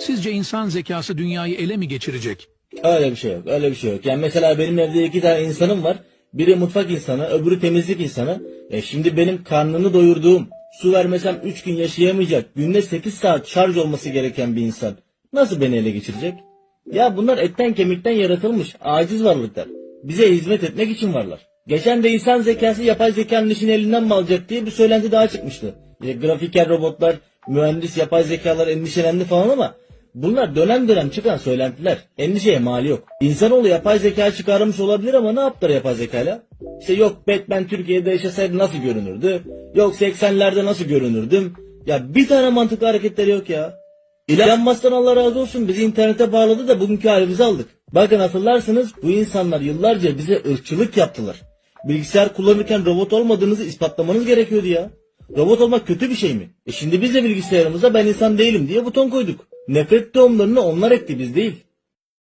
Sizce insan zekası dünyayı ele mi geçirecek? Öyle bir şey yok. Öyle bir şey yok. Yani mesela benim evde iki tane insanım var. Biri mutfak insanı, öbürü temizlik insanı. E şimdi benim karnını doyurduğum, su vermesem 3 gün yaşayamayacak, günde 8 saat şarj olması gereken bir insan nasıl beni ele geçirecek? Ya bunlar etten kemikten yaratılmış aciz varlıklar. Bize hizmet etmek için varlar. Geçen de insan zekası yapay zekanın işini elinden mi alacak diye bir söylenti daha çıkmıştı. İşte grafiker robotlar, mühendis yapay zekalar endişelendi falan ama Bunlar dönem dönem çıkan söylentiler. Endişeye mali yok. İnsanoğlu yapay zeka çıkarmış olabilir ama ne yaptılar yapay zekayla? İşte yok Batman Türkiye'de yaşasaydı nasıl görünürdü? Yok 80'lerde nasıl görünürdüm? Ya bir tane mantıklı hareketleri yok ya. Elon Musk'tan Allah razı olsun bizi internete bağladı da bugünkü halimizi aldık. Bakın hatırlarsınız bu insanlar yıllarca bize ırkçılık yaptılar. Bilgisayar kullanırken robot olmadığınızı ispatlamanız gerekiyordu ya. Robot olmak kötü bir şey mi? E şimdi biz de bilgisayarımıza ben insan değilim diye buton koyduk. Nefret tohumlarını onlar ekti biz değil.